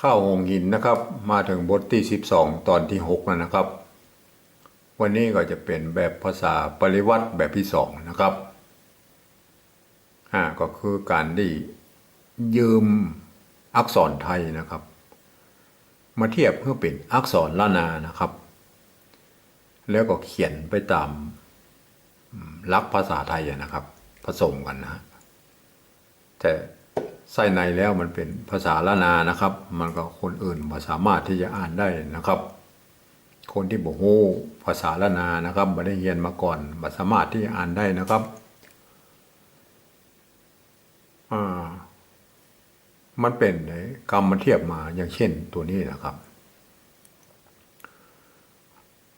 ข้าวหงหินนะครับ มาถึงบทที่ 12 ตอนที่ 6 แล้วนะครับ วันนี้ก็จะเป็นแบบภาษาปริวัติแบบที่สองนะครับอ่าก็คือการที่ยืมอักษรไทยนะครับ มาเทียบเพื่อเป็นอักษรล้านานะครับ แล้วก็เขียนไปตามลักภาษาไทยนะครับ ผสมกันนะแต่ ไส้ในแล้วมันเป็นภาษาล้านานะครับ มันก็คนอื่นมาสามารถที่จะอ่านได้นะครับ คนที่บอกโอ้ภาษาละนานะครับไม่ได้เรียนมาก่อนบ่สามารถที่จะอ่านได้นะครับอ่ามันเป็นไอ้กรรมมาเทียบมาอย่างเช่นตัวนี้นะครับ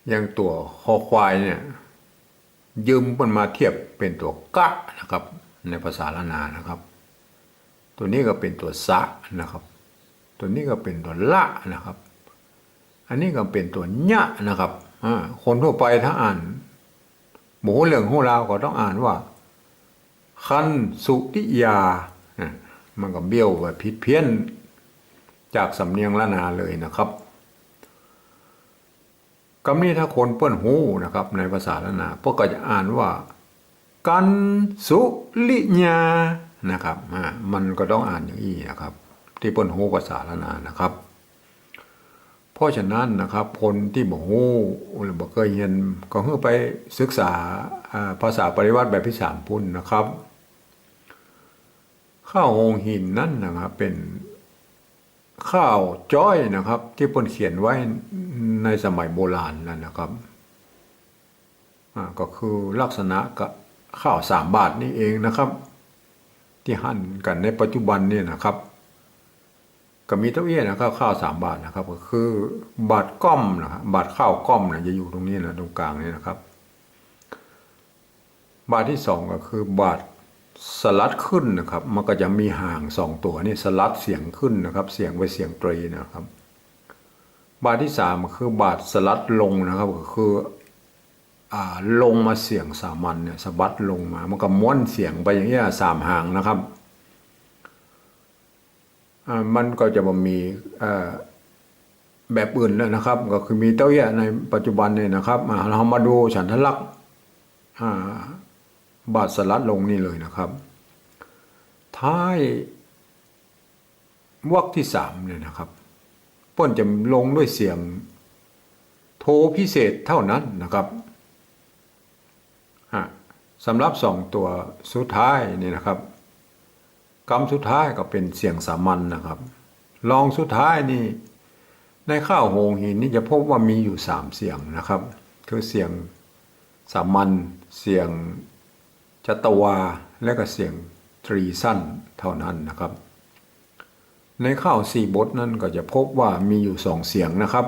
อย่างตัวคอควายเนี่ยยืมมันมาเทียบเป็นตัวกะนะครับ ในภาษาละนานะครับ ตัวนี้ก็เป็นตัวสะนะครับ ตัวนี้ก็เป็นตัวละนะครับ อันนี้ก็เป็นตัวญะนะครับคนทั่วไปถ้าอ่านหมูเรื่องของเราวก็ต้องอ่านว่า คันสุติยา มันก็เบี้ยวไปผิดเพี้ยน จากสำเนียงละนาเลยนะครับคำนี้ถ้าคนเปิ้นหูนะครับ ในภาษาละนาพวกก็จะอ่านว่า กันสุลิญา นะครับอ่ามันก็ต้องอ่านอย่างนี้นะครับ ที่เปิ้นหูภาษาละนานะครับ เพราะฉะนั้นนะครับ คนที่บอกฮู้หรือบอกเคยเรียนก็เพื่อไปศึกษาภาษาปริวัติแบบที่สามพุ่นนะครับข้าวหงหินนั่นนะครับเป็นข้าวจ้อยนะครับ ที่เพิ่นเขียนไว้ในสมัยโบราณนั่นนะครับอ่าก็คือลักษณะกับข้าวสามบาทนี่เองนะครับ ที่หั่นกันในปัจจุบันเนี่ยนะครับ ก็มีเต้าเอี้ยนะครับข้าวสามบาทนะครับ ก็คือบาทก้อมนะครับบาทข้าวก้อมนะจะอยู่ตรงนี้นะตรงกลางนี่นะครับ บาทที่สองก็คือบาทสลัดขึ้นนะครับ มันก็จะมีห่างสองตัวนี่สลัดเสียงขึ้นนะครับ เสียงไปเสียงตรีนะครับ บาทที่สามก็คือบาทสลัดลงนะครับ ก็คือ ลงมาเสียงสามัญเนี่ยสะบัดลงมา มันก็ม้วนเสียงไปอย่างเงี้ยสามห่างนะครับ มันก็จะบ่มีแบบอื่นแล้วนะครับ ก็คือมีเต้าเอี้ยในปัจจุบันเนี่ยนะครับเรามาดูฉันทลักษณ์บาทสลัดลงนี่เลยนะครับ ท้ายวรรคที่สามเนี่ยนะครับป้นจะลงด้วยเสียงโทพิเศษเท่านั้นนะครับ สำหรับสองตัวสุดท้ายนี่นะครับกรรมสุดท้ายก็เป็นเสียงสามัญนนะครับ ลองสุดท้ายนี่ในข้าวโหงหินนี่จะพบว่ามีอยู่สามเสียงนะครับ คือเสียงสามัญเสียงจัตวา และก็เสียงตรีสั้นเท่านั้นนะครับ ในข้าวสี่บทนั้นก็จะพบว่ามีอยู่สองเสียงนะครับ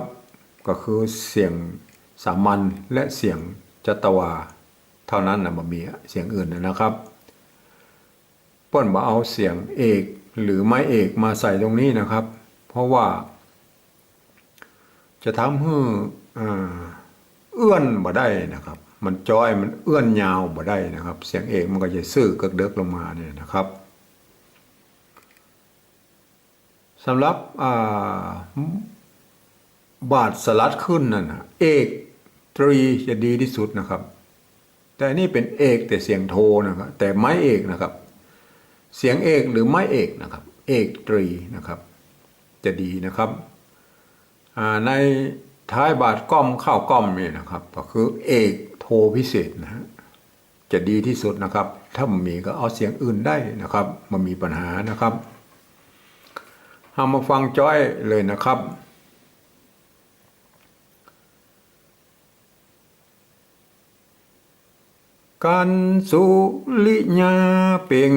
ก็คือเสียงสามัญและเสียงจัตวา ท่านั้นนะมันมีเสียงอื่นนะครับป้นมาเอาเสียงเอกหรือไม้เอกมาใส่ตรงนี้นะครับ เพราะว่า จะทำให้เอื้อนบ่ได้นะครับ มันจอยมันเอื้อนยาวบ่ได้นะครับ เสียงเอกมันก็จะซื่อเกิกเดิกลงมาเนี่ยนะครับสำหรับาบาทสลัดขึ้นนั่นนะเอกตรีจะดีที่สุดนะครับ แต่นี่เป็นเอกแต่เสียงโทนะครับ แต่ไม้เอกนะครับ เสียงเอกหรือไม้เอกนะครับ เอกตรีนะครับ จะดีนะครับในท้ายบาทก้อมข้าวก้อมนี่นะครับ ก็คือเอกโทพิเศษนะฮะจะดีที่สุดนะครับ ถ้ามีก็เอาเสียงอื่นได้นะครับมันมีปัญหานะครับเอามาฟังจ้อยเลยนะครับ กันสุลิญาเป่ง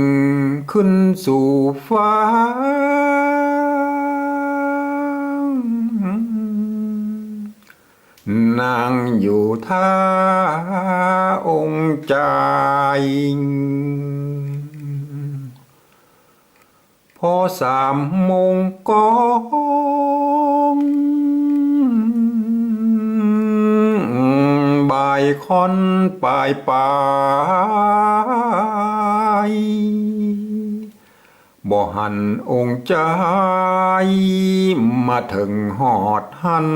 ขึ้นสู่ฟ้า นางอยู่ท่าองค์ใจพอสามโมงก้ คอนปลายปลายบ่หันองค์ใจมาถึงหอดหัน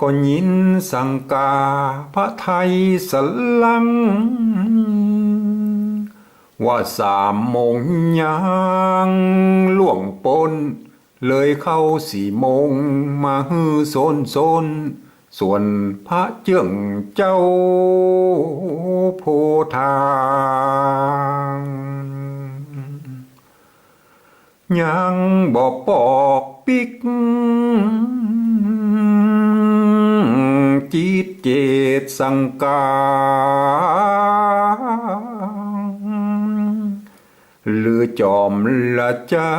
ก็ยินสังกาพระไทยสลัง ว่าสามมงยังล่วงปน เลยเข้าสี่โมงมาฮือโซนโซน ส่วนพระเจื้องเจ้าโพธางยังบอกปอกปิกจิตเจตสังกา จอมละจ้า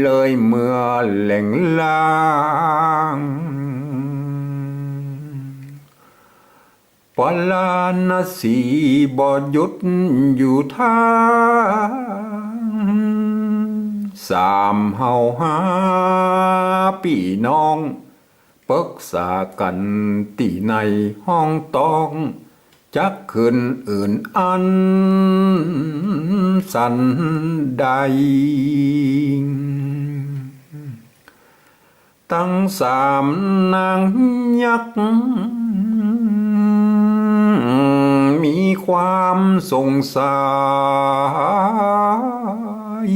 เลยเมื่อแหล่งลางปลาณสีบอดยุดอยู่ทางสามเฮาหาปีน้องปรึกษากันตีในห้องตอง จักขึ้นอื่นอันสันใด ตั้งสามนางยักษ์มีความสงสาร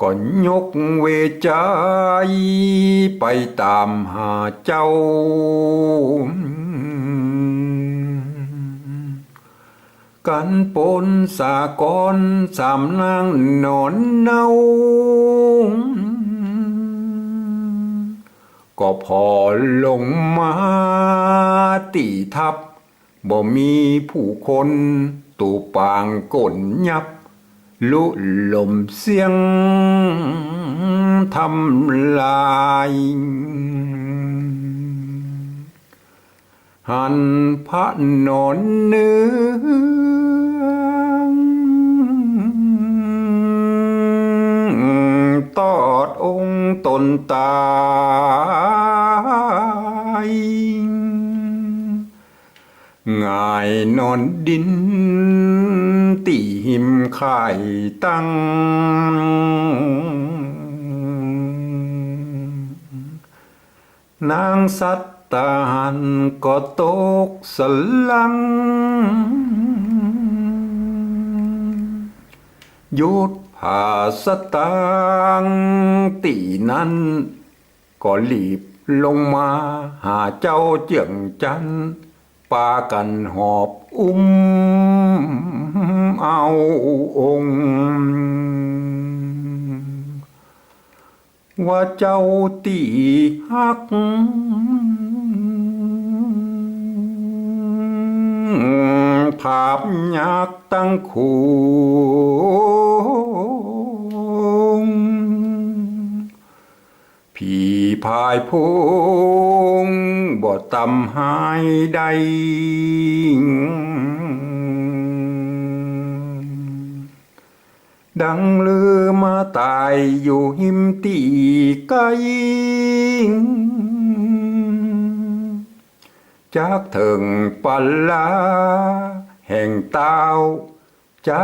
ก็ยกเวใจไปตามหาเจ้า กันปนสากรสามนางนอนเนาก็พอลงมาตีทับ บ่มีผู้คนตูปางก่นยับ ลุลมเสียงทำลาย หันพระนนเนื้องตอดองค์ตนตายง่ายนอนดิน ตีหิมไข่ตั้งนางสัต ตาหันก็ตกสลัง ยุดผ่าสตางตีนั้น ก็รีบลงมาหาเจ้าเจียงจันปากันหอบอุ้มเอาองค์ว่าเจ้าตีหัก ภาพยักตั้งคูพี่พายพงบ่ตำหายใดดังลือมาตายอยู่หิมตีไกจากถึงปัลลา แห่งเต้าจา